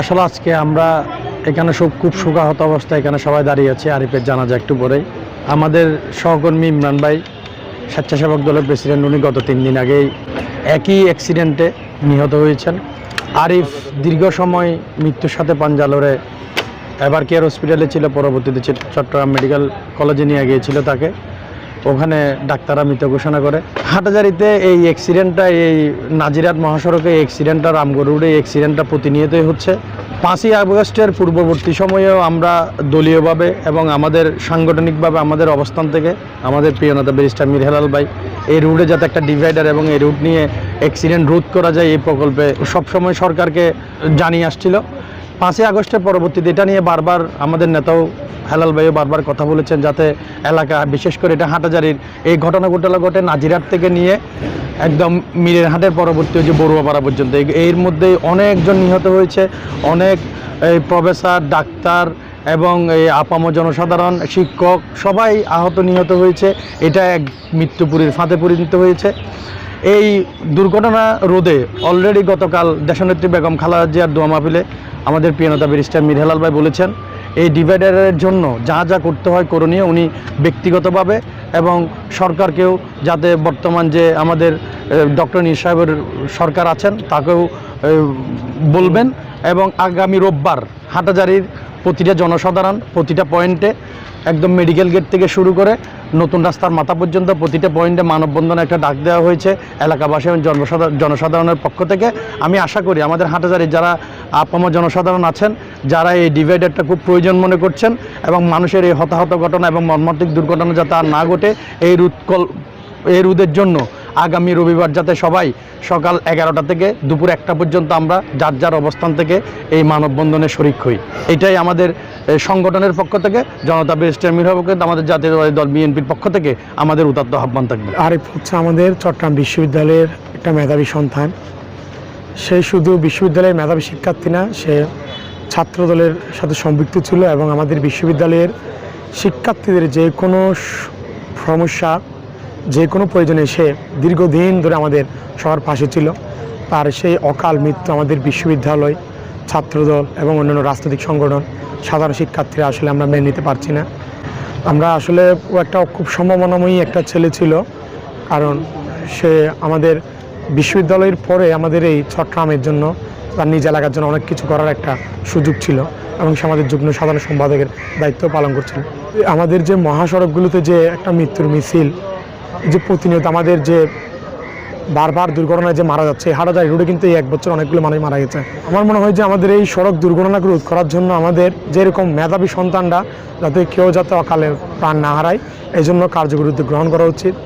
আসলে আজকে আমরা এখানে সব খুব শোকাহত অবস্থায় এখানে সবাই দাঁড়িয়ে আছে, আরিফের জানাজা একটু পরেই আমাদের সহকর্মী ইমরান ভাই, স্বেচ্ছাসেবক দলের প্রেসিডেন্ট, উনি গত তিন দিন আগেই একই অ্যাক্সিডেন্টে নিহত হয়েছেন। আরিফ দীর্ঘ সময় মৃত্যুর সাথে পাঞ্জালোরে এবার কেয়ার হসপিটালে ছিল, পরবর্তীতে চট্টগ্রাম মেডিকেল কলেজে নিয়ে গিয়েছিল তাকে। ওখানে ডাক্তাররা মৃত ঘোষণা করে। হাটাজারিতে এই অ্যাক্সিডেন্টটা এই নাজিরাত মহাসড়কে এই অ্যাক্সিডেন্টটা রামগড় এই অ্যাক্সিডেন্টটা প্রতিনিয়তই হচ্ছে। পাঁচই আগস্টের পূর্ববর্তী সময়েও আমরা দলীয়ভাবে এবং আমাদের সাংগঠনিকভাবে আমাদের অবস্থান থেকে আমাদের প্রিয় নেতা ব্যারিস্টার মীর হেলাল ভাই এই রুটে যাতে একটা ডিভাইডার এবং এই রুট নিয়ে অ্যাক্সিডেন্ট রোধ করা যায় এই প্রকল্পে সবসময় সরকারকে জানিয়ে আসছিল। পাঁচই আগস্টের পরবর্তীতে এটা নিয়ে বারবার আমাদের নেতাও হেলাল ভাইও বারবার কথা বলেছেন যাতে এলাকা, বিশেষ করে এটা হাটাজারির এই ঘটনা ঘটনা ঘটে নাজিরাট থেকে নিয়ে একদম মিরের হাটের পরবর্তী যে বড়ুয়াপাড়া পর্যন্ত। এর মধ্যে অনেকজন নিহত হয়েছে, অনেক এই প্রফেসর, ডাক্তার এবং এই আপাম জনসাধারণ, শিক্ষক সবাই আহত, নিহত হয়েছে। এটা এক মৃত্যুপুরীর ফাঁদে পরিণত হয়েছে। এই দুর্ঘটনা রোধে অলরেডি গতকাল দেশনেত্রী বেগম খালেদা জিয়ার দোয়া মাহফিলে আমাদের প্রিয়নতা ব্যারিস্টার মিরহালাল ভাই বলেছেন, এই ডিভাইডারের জন্য যা যা করতে হয় করণীয় উনি ব্যক্তিগতভাবে এবং সরকারকেও যাতে বর্তমান যে আমাদের ডক্টর নির সাহেবের সরকার আছেন, তাকেও বলবেন এবং আগামী রোববার হাটাজারির প্রতিটা জনসাধারণ, প্রতিটা পয়েন্টে একদম মেডিকেল গেট থেকে শুরু করে নতুন রাস্তার মাথা পর্যন্ত প্রতিটা পয়েন্টে মানববন্ধনে একটা ডাক দেওয়া হয়েছে এলাকাবাসী এবং জনসাধারণ জনসাধারণের পক্ষ থেকে। আমি আশা করি আমাদের হাটাজারির যারা আপাম জনসাধারণ আছেন, যারা এই ডিভাইডারটা খুব প্রয়োজন মনে করছেন এবং মানুষের এই হতাহত ঘটনা এবং মর্মান্তিক দুর্ঘটনা যাতে আর না ঘটে, এই রুৎকল এই রোদের জন্য আগামী রবিবার যাতে সবাই সকাল এগারোটা থেকে দুপুর একটা পর্যন্ত আমরা যার যার অবস্থান থেকে এই মানববন্ধনে শরিক হই। এটাই আমাদের সংগঠনের পক্ষ থেকে, জনতা ব্যারিস্টার মির হবকে আমাদের জাতীয়তাবাদী দল বিএনপির পক্ষ থেকে আমাদের উদাত্ত আহ্বান থাকবে। আরিফ হচ্ছে আমাদের চট্টগ্রাম বিশ্ববিদ্যালয়ের একটা মেধাবী সন্তান। সে শুধু বিশ্ববিদ্যালয়ের মেধাবী শিক্ষার্থী না, সে ছাত্রদলের সাথে সম্পৃক্ত ছিল এবং আমাদের বিশ্ববিদ্যালয়ের শিক্ষার্থীদের যে কোনো সমস্যা যে কোনো প্রয়োজনে সে দীর্ঘদিন ধরে আমাদের সবার পাশে ছিল। তার সেই অকাল মৃত্যু আমাদের বিশ্ববিদ্যালয়, ছাত্রদল এবং অন্যান্য রাজনৈতিক সংগঠন, সাধারণ শিক্ষার্থীরা আসলে আমরা মেনে নিতে পারছি না। আমরা আসলে একটা খুব সম্ভাবনাময়ী একটা ছেলে ছিল, কারণ সে আমাদের বিশ্ববিদ্যালয়ের পরে আমাদের এই চট্টগ্রামের জন্য, তার নিজ এলাকার জন্য অনেক কিছু করার একটা সুযোগ ছিল এবং সে আমাদের যুগ্ম সাধারণ সম্পাদকের দায়িত্ব পালন করছিল। আমাদের যে মহাসড়কগুলোতে যে একটা মৃত্যুর মিছিল যে প্রতিনিয়ত আমাদের যে বারবার দুর্ঘটনায় যে মারা যাচ্ছে হারা যায় রোডে কিন্তু এই এক বছর অনেকগুলো মানুষ মারা গেছে। আমার মনে হয় যে আমাদের এই সড়ক দুর্ঘটনাকে রোধ করার জন্য আমাদের যেরকম মেধাবী সন্তানরা যাতে কেউ যাতে অকালে প্রাণ না হারায়, এই জন্য কার্যকরী উদ্যোগ গ্রহণ করা উচিত।